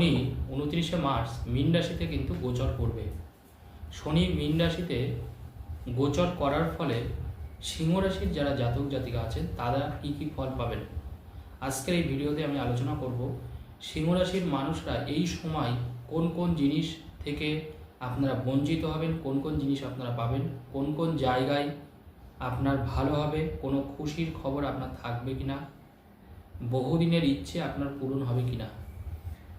শনি উনত্রিশে মার্চ মীন রাশিতে কিন্তু গোচর করবে। শনি মীন রাশিতে গোচর করার ফলে সিংহ রাশির যারা জাতক জাতিকা আছেন, তারা কী কী ফল পাবেন? আজকের এই ভিডিওতে আমি আলোচনা করব সিংহ রাশির মানুষরা এই সময় কোন কোন জিনিস থেকে আপনারা বঞ্চিত হবেন, কোন কোন জিনিস আপনারা পাবেন, কোন কোন জায়গায় আপনার ভালো হবে, কোনো খুশির খবর আপনার থাকবে কিনা, বহুদিনের ইচ্ছে আপনার পূরণ হবে কিনা।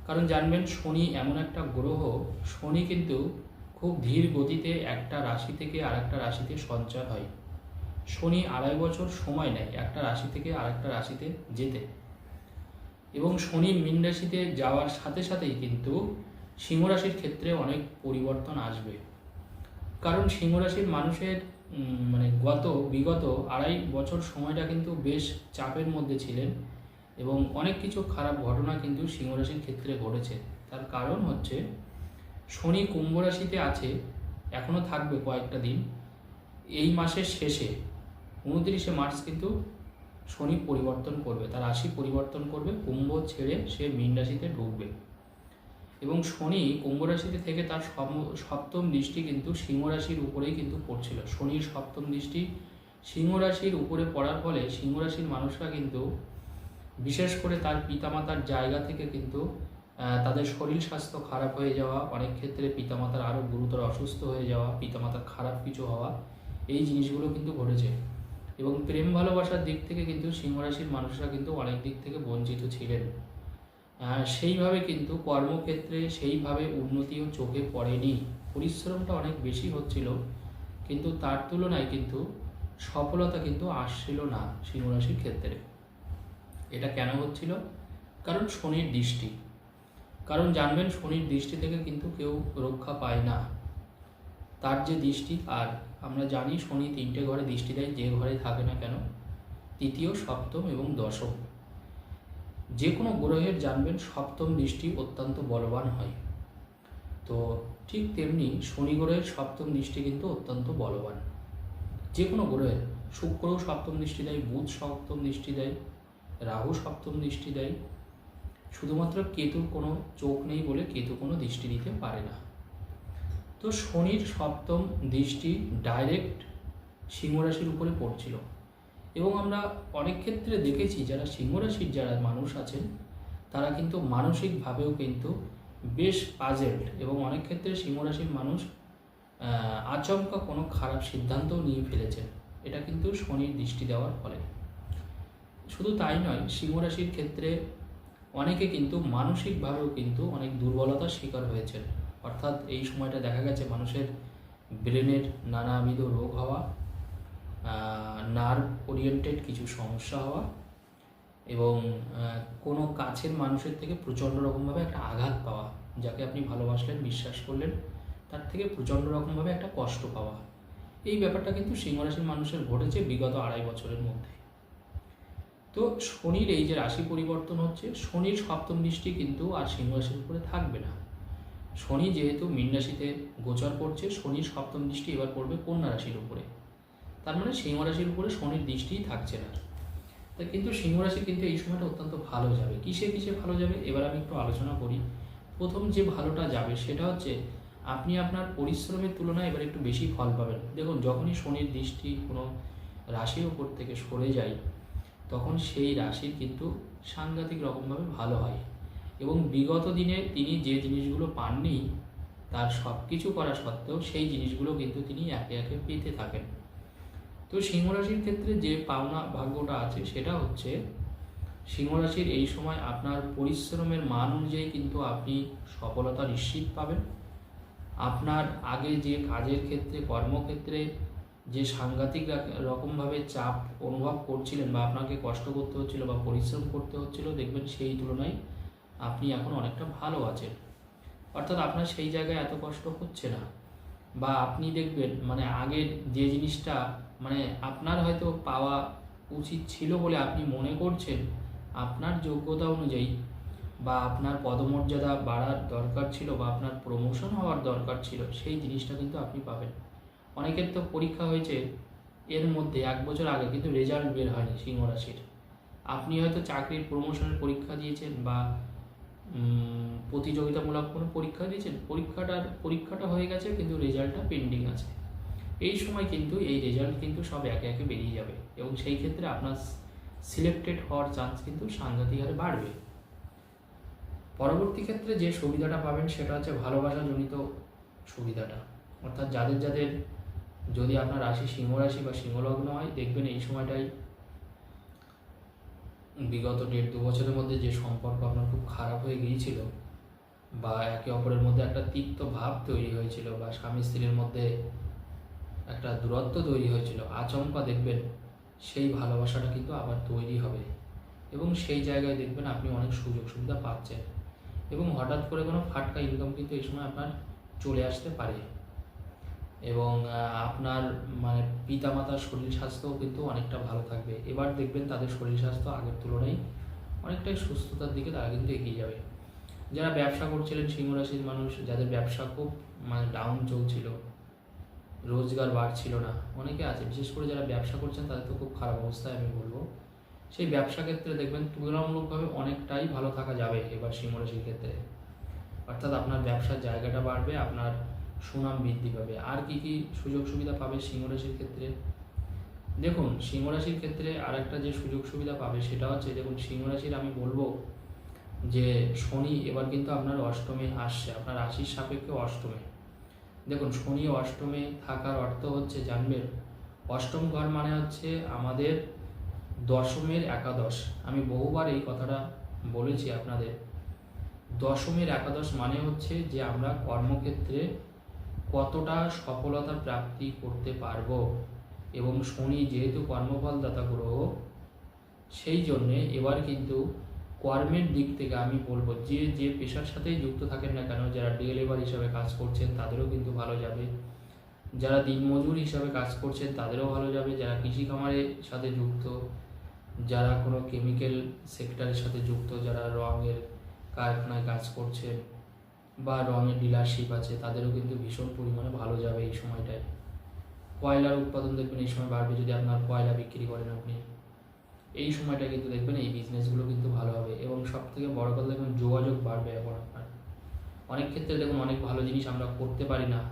কারণ জানবেন শনি এমন একটা গ্রহ, শনি কিন্তু খুব ধীর গতিতে একটা রাশি থেকে আরেকটা রাশিতে সঞ্চার হয়। শনি আড়াই বছর সময় নেয় একটা রাশি থেকে আরেকটা রাশিতে যেতে। এবং শনি মীন রাশিতে যাওয়ার সাথে সাথেই কিন্তু সিংহ রাশির ক্ষেত্রে অনেক পরিবর্তন আসবে। কারণ সিংহ রাশির মানুষের মানে গত, বিগত আড়াই বছর সময়টা কিন্তু বেশ চাপের মধ্যে ছিলেন। এবং অনেক কিছু খারাপ ঘটনা কিন্তু সিংহ রাশির ক্ষেত্রে ঘটেছে। তার কারণ হচ্ছে, শনি কুম্ভ রাশিতে আছে এখনও থাকবে কয়েকটা দিন। এই মাসের শেষে, উনত্রিশে মার্চ কিন্তু শনি পরিবর্তন করবে, তার রাশি পরিবর্তন করবে, কুম্ভ ছেড়ে সে মীন রাশিতে ঢুকবে। এবং শনি কুম্ভ রাশিতে থেকে তার সপ্তম দৃষ্টি কিন্তু সিংহ রাশির উপরেই কিন্তু পড়ছিল। শনির সপ্তম দৃষ্টি সিংহ রাশির উপরে পড়ার ফলে সিংহ রাশির মানুষরা কিন্তু বিশেষ করে তার পিতামাতার জায়গা থেকে কিন্তু তাদের শরীর স্বাস্থ্য খারাপ হয়ে যাওয়া, অনেক ক্ষেত্রে পিতামাতার আরও গুরুতর অসুস্থ হয়ে যাওয়া, পিতামাতার খারাপ কিছু হওয়া, এই জিনিসগুলো কিন্তু ঘটেছে। এবং প্রেম ভালোবাসার দিক থেকে কিন্তু সিংহ রাশির মানুষরা কিন্তু অনেক দিক থেকে বঞ্চিত ছিলেন। সেইভাবে কিন্তু কর্মক্ষেত্রে সেইভাবে উন্নতিও চোখে পড়েনি। পরিশ্রমটা অনেক বেশি হচ্ছিল, কিন্তু তার তুলনায় কিন্তু সফলতা কিন্তু আসছিল না সিংহ রাশির ক্ষেত্রে। এটা কেন হচ্ছিল? কারণ শনির দৃষ্টি। কারণ জানবেন, শনির দৃষ্টি থেকে কিন্তু কেউ রক্ষা পায় না। তার যে দৃষ্টি, আর আমরা জানি শনি তিনটে ঘরে দৃষ্টি দেয়, যে ঘরে থাকে না কেন? তৃতীয়, সপ্তম এবং দশম। যে কোনো গ্রহের জানবেন, সপ্তম দৃষ্টি অত্যন্ত বলবান হয়। তো ঠিক তেমনি শনি গ্রহের সপ্তম দৃষ্টি কিন্তু অত্যন্ত বলবান। যে কোনো গ্রহের, শুক্রও সপ্তম দৃষ্টি দেয়, বুধ সপ্তম দৃষ্টি দেয়। রাহু সপ্তম দৃষ্টি দেয়। শুধুমাত্র কেতুর কোনো চোখ নেই বলে কেতু কোনো দৃষ্টি দিতে পারে না। তো শনির সপ্তম দৃষ্টি ডাইরেক্ট সিংহ রাশির উপরে পড়ছিল। এবং আমরা অনেক ক্ষেত্রে দেখেছি যারা সিংহ রাশির যারা মানুষ আছেন, তারা কিন্তু মানসিকভাবেও কিন্তু বেশ পাজেল্ড এবং অনেক ক্ষেত্রে সিংহ রাশির মানুষ আচমকা কোনো খারাপ সিদ্ধান্তও নিয়ে ফেলেছেন। এটা কিন্তু শনির দৃষ্টি দেওয়ার ফলে। শুধু তাই নয়, সিংহ রাশির ক্ষেত্রে অনেকে কিন্তু মানসিকভাবেও কিন্তু অনেক দুর্বলতার শিকার হয়েছেন। অর্থাৎ এই সময়টা দেখা গেছে মানুষের ব্রেনের নানাবিধ রোগ হওয়া নার্ভ ওরিয়েন্টেড কিছু সমস্যা হওয়া এবং কোনো কাছের মানুষের থেকে প্রচণ্ড রকমভাবে একটা আঘাত পাওয়া, যাকে আপনি ভালোবাসলেন, বিশ্বাস করলেন, তার থেকে প্রচণ্ড রকমভাবে একটা কষ্ট পাওয়া। এই ব্যাপারটা কিন্তু সিংহরাশির মানুষের ঘটেছে বিগত আড়াই বছরের মধ্যে। তো শনির এই যে রাশি পরিবর্তন হচ্ছে, শনির সপ্তম দৃষ্টি কিন্তু আর সিংহ রাশির উপরে থাকবে না। শনি যেহেতু মীন রাশিতে গোচর করছে শনির সপ্তম দৃষ্টি এবার পড়বে কন্যা রাশির উপরে। তার মানে সিংহ রাশির উপরে শনির দৃষ্টিই থাকছে না। তা কিন্তু সিংহ রাশি কিন্তু এই সময়টা অত্যন্ত ভালো যাবে। কিসে কিসে ভালো যাবে? এবার আমি একটু আলোচনা করি। প্রথম যে ভালোটা যাবে সেটা হচ্ছে, আপনি আপনার পরিশ্রমের তুলনায় এবার একটু বেশি ফল পাবেন। দেখুন, যখনই শনির দৃষ্টি কোনো রাশির উপর থেকে সরে যায় তখন সেই রাশির কিন্তু সাংঘাতিক রকমভাবে ভালো হয়। এবং বিগত দিনে তিনি যে জিনিসগুলো পাননি, তার সব কিছু করা সত্ত্বেও সেই জিনিসগুলো কিন্তু তিনি একে একে পেতে থাকেন। তো সিংহ রাশির ক্ষেত্রে যে পাওনা ভাগ্যটা আছে, সেটা হচ্ছে সিংহ রাশির এই সময় আপনার পরিশ্রমের মান অনুযায়ী কিন্তু আপনি সফলতা নিশ্চিত পাবেন। আপনার আগে যে কাজের ক্ষেত্রে, কর্মক্ষেত্রে যে সাংঘাতিক রাক- রকমভাবে চাপ অনুভব করছিলেন বা আপনাকে কষ্ট করতে হচ্ছিল বা পরিশ্রম করতে হচ্ছিল, দেখবেন সেই তুলনায় আপনি এখন অনেকটা ভালো আছেন। অর্থাৎ আপনার সেই জায়গায় এত কষ্ট হচ্ছে না। বা আপনি দেখবেন মানে আগের যে জিনিসটা মানে আপনার হয়তো পাওয়া উচিত ছিল বলে আপনি মনে করছেন, আপনার যোগ্যতা অনুযায়ী বা আপনার পদমর্যাদা বাড়ার দরকার ছিল বা আপনার প্রমোশন হওয়ার দরকার ছিল, সেই জিনিসটা কিন্তু আপনি পাবেন। অনেকের তো পরীক্ষা হয়েছে এর মধ্যে এক বছর আগে, কিন্তু রেজাল্ট বের হয়নি সিংহ রাশির আপনি হয়তো চাকরির প্রমোশনের পরীক্ষা দিয়েছেন বা প্রতিযোগিতামূলক কোনো পরীক্ষা দিয়েছেন, পরীক্ষাটার, পরীক্ষাটা হয়ে গেছে, কিন্তু রেজাল্টটা পেন্ডিং আছে। এই সময় কিন্তু এই রেজাল্ট কিন্তু সব একে একে বেরিয়ে যাবে এবং সেই ক্ষেত্রে আপনার সিলেক্টেড হওয়ার চান্স কিন্তু সাংঘাতিক হারে বাড়বে। পরবর্তী ক্ষেত্রে যে সুবিধাটা পাবেন সেটা হচ্ছে ভালোবাসাজনিত সুবিধাটা। অর্থাৎ যাদের যাদের যদি আপনার রাশি সিংহ রাশি বা সিংহলগ্ন হয়, দেখবেন এই সময়টাই বিগত দেড় দু বছরের মধ্যে যে সম্পর্ক আপনার খুব খারাপ হয়ে গিয়েছিল বা একে অপরের মধ্যে একটা তিক্ত ভাব তৈরি হয়েছিল বা স্বামী স্ত্রীর মধ্যে একটা দূরত্ব তৈরি হয়েছিল, আচমকা দেখবেন সেই ভালোবাসাটা কিন্তু আবার তৈরি হবে এবং সেই জায়গায় দেখবেন আপনি অনেক সুযোগ সুবিধা পাচ্ছেন এবং হঠাৎ করে কোনো ফাটকা ইনকাম কিন্তু এই সময় আপনার চলে আসতে পারে। এবং আপনার মানে পিতামাতার শরীর স্বাস্থ্যও কিন্তু অনেকটা ভালো থাকবে। এবার দেখবেন তাদের শরীর স্বাস্থ্য আগের তুলনায় অনেকটাই সুস্থতার দিকে তারা কিন্তু এগিয়ে যাবে। যারা ব্যবসা করছিলেন সিংহ রাশির মানুষ, যাদের ব্যবসা খুব মানে ডাউন চলছিল, রোজগার বাড়ছিল না, অনেকে আছে। বিশেষ করে যারা ব্যবসা করছেন, তাদের তো খুব খারাপ অবস্থায় আমি বলব। সেই ব্যবসা ক্ষেত্রে দেখবেন তুলনামূলকভাবে অনেকটাই ভালো থাকা যাবে এবার সিংহ রাশির ক্ষেত্রে। অর্থাৎ আপনার ব্যবসার জায়গাটা বাড়বে, আপনার সুনাম বৃদ্ধি পাবে। আর কি কি সুযোগ সুবিধা পাবে সিংহ রাশির ক্ষেত্রে? দেখুন, সিংহ রাশির ক্ষেত্রে আর একটা যে সুযোগ সুবিধা পাবে সেটা হচ্ছে, দেখুন, সিংহ রাশির আমি বলব যে শনি এবার কিন্তু আপনার অষ্টমে আসছে। আপনার রাশির সাপেক্ষে অষ্টমে। দেখুন, শনি অষ্টমে থাকার অর্থ হচ্ছে, জানবেন, অষ্টম ঘর মানে হচ্ছে আমাদের দশমের একাদশ। আমি বহুবার এই কথাটা বলেছি আপনাদের। দশমের একাদশ মানে হচ্ছে যে আমরা কর্মক্ষেত্রে কতটা সফলতা প্রাপ্তি করতে পারব? এবং শনি যেহেতু কর্মফলদাতা গ্রহ, সেই জন্যে এবার কিন্তু কর্মের দিক থেকে আমি বলব, যে যে পেশার সাথেই যুক্ত থাকেন না কেন, যারা ডিএলএবার হিসাবে কাজ করছেন, তাদেরও কিন্তু ভালো যাবে। যারা দিনমজুর হিসাবে কাজ করছেন, তাদেরও ভালো যাবে। যারা কৃষি খামারের সাথে যুক্ত, যারা কোনো কেমিক্যাল সেক্টরের সাথে যুক্ত, যারা রঙের কারখানায় কাজ করছেন বা রঙের ডিলারশিপ আছে, তাদেরও কিন্তু ভীষণ পরিমাণে ভালো যাবে এই সময়টায়। কয়লার উৎপাদন দেখবেন এই সময় বাড়বে যদি আপনার কয়লা বিক্রি করেন আপনি। এই সময়টা কিন্তু দেখবেন এই বিজনেসগুলো কিন্তু ভালো হবে এবং সব থেকে বড় কথা দেখবেন যোগাযোগ বাড়বে এখন আপনার। অনেক ক্ষেত্রে দেখুন অনেক ভালো জিনিস আমরা করতে পারি না।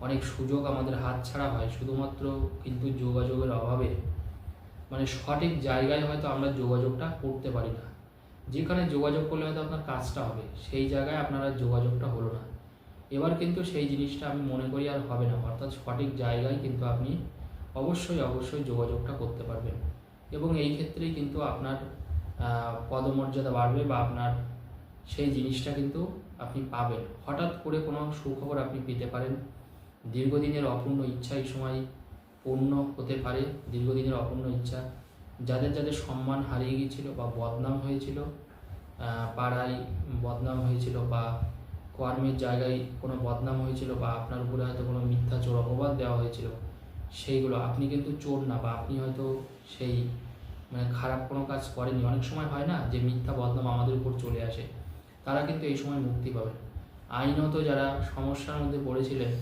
অনেক সুযোগ আমাদের হাত ছাড়া হয়, শুধুমাত্র কিন্তু যোগাযোগের অভাবে। মানে সঠিক জায়গায় হয়তো আমরা যোগাযোগটা করতে পারি না। যেখানে যোগাযোগ করলে হয়তো আপনার কাজটা হবে, সেই জায়গায় আপনার আর যোগাযোগটা হলো না। এবার কিন্তু সেই জিনিসটা আমি মনে করি আর হবে না, অর্থাৎ সঠিক জায়গায় কিন্তু আপনি অবশ্যই অবশ্যই যোগাযোগটা করতে পারবেন। এবং এই ক্ষেত্রেই কিন্তু আপনার পদমর্যাদা বাড়বে বা আপনার সেই জিনিসটা কিন্তু আপনি পাবেন। হঠাৎ করে কোনো সুখবর আপনি পেতে পারেন। দীর্ঘদিনের অপূর্ণ ইচ্ছা এই সময় পূর্ণ হতে পারে, দীর্ঘদিনের অপূর্ণ ইচ্ছা। যাদের যাদের সম্মান হারিয়ে গিয়েছিল বা বদনাম হয়েছিল পাড়ায় বদনাম হয়েছিল বা কর্মের জায়গায় কোনো বদনাম হয়েছিল বা আপনার উপরে হয়তো কোনো মিথ্যা চোর অপবাদ দেওয়া হয়েছিল, সেইগুলো আপনি কিন্তু চোর না বা আপনি হয়তো সেই মানে খারাপ কোনো কাজ করেনি অনেক সময় হয় না যে মিথ্যা বদনাম আমাদের উপর চলে আসে, তারা কিন্তু এই সময় মুক্তি পাবে। আইনত যারা সমস্যার মধ্যে পড়েছিলেন,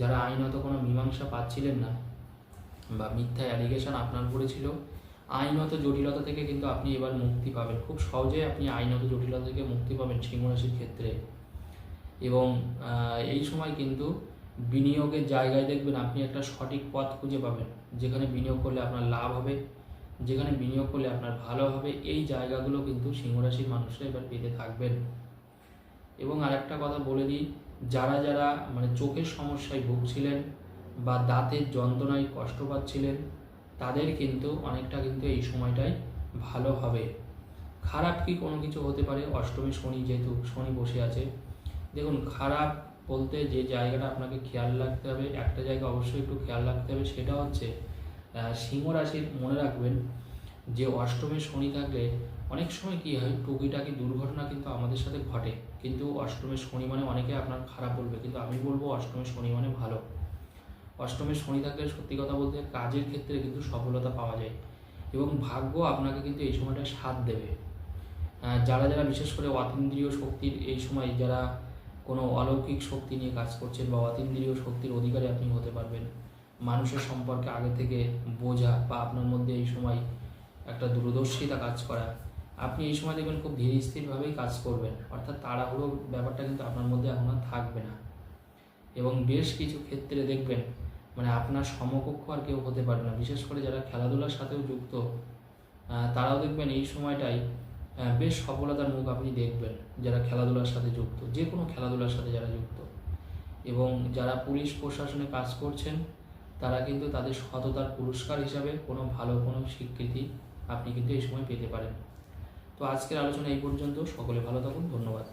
যারা আইনত কোনো মীমাংসা পাচ্ছিলেন না বা মিথ্যা অ্যালিগেশন আপনার উপরে ছিল আইনত জটিলতা থেকে কিন্তু আপনি এবার মুক্তি পাবেন। খুব সহজেই আপনি আইনত জটিলতা থেকে মুক্তি পাবেন সিংহ রাশির ক্ষেত্রে। এবং এই সময় কিন্তু বিনিয়োগের জায়গায় দেখবেন আপনি একটা সঠিক পথ খুঁজে পাবেন। যেখানে বিনিয়োগ করলে আপনার লাভ হবে, যেখানে বিনিয়োগ করলে আপনার ভালো হবে, এই জায়গাগুলো কিন্তু সিংহ রাশির মানুষরা এবার পেতে থাকবেন। এবং আরেকটা কথা বলে দিই, যারা যারা মানে চোখের সমস্যায় ভুগছিলেন বা দাঁতের যন্ত্রণায় কষ্ট পাচ্ছিলেন তাদের কিন্তু অনেকটা কিন্তু এই সময়টাই ভালো হবে। খারাপ কি কোনো কিছু হতে পারে? অষ্টমী শনি যেহেতু শনি বসে আছে। দেখুন, খারাপ বলতে যে জায়গাটা আপনাকে খেয়াল রাখতে হবে, একটা জায়গা অবশ্যই একটু খেয়াল রাখতে হবে, সেটা হচ্ছে সিংহ রাশির মনে রাখবেন যে অষ্টমে শনি থাকলে অনেক সময় কি হয়, টুকিটাকি দুর্ঘটনা কিন্তু আমাদের সাথে ঘটে। কিন্তু অষ্টমে শনি মানে অনেকে আপনার খারাপ বলবে, কিন্তু আমি বলব অষ্টমে শনি মানে ভালো। অষ্টমে শনি থাকলে সত্যি কথা বলতে কাজের ক্ষেত্রে কিন্তু সফলতা পাওয়া যায়। এবং ভাগ্য আপনাকে কিন্তু এই সময়টা সাথ দেবে। যারা যারা বিশেষ করে অতীন্দ্রিয় শক্তির এই সময় যারা কোনো অলৌকিক শক্তি নিয়ে কাজ করছেন বা অতীন্দ্রিয় শক্তির অধিকারী আপনি হতে পারবেন, মানুষের সম্পর্কে আগে থেকে বোঝা বা আপনার মধ্যে এই সময় একটা দূরদর্শিতা কাজ করা, আপনি এই সময় দেখবেন খুব ধীর স্থিরভাবেই কাজ করবেন। অর্থাৎ তাড়াহুড়ো ব্যাপারটা কিন্তু আপনার মধ্যে এখন থাকবে না। এবং বেশ কিছু ক্ষেত্রে দেখবেন মানে আপনার সমকক্ষ আর কেউ হতে পারবে না। বিশেষ করে যারা খেলাধুলার সাথেও যুক্ত তারাও দেখবেন এই সময়টাই বেশ সফলতার মুখ আপনি দেখবেন যারা খেলাধুলার সাথে যুক্ত, যে কোনো খেলাধুলার সাথে যারা যুক্ত। এবং যারা পুলিশ প্রশাসনে কাজ করছেন, তারা কিন্তু তাদের সততার পুরস্কার হিসাবে কোনো ভালো কোনো স্বীকৃতি আপনি কিন্তু এই সময় পেতে পারেন। তো আজকের আলোচনা এই পর্যন্ত। সকলে ভালো থাকুন। ধন্যবাদ।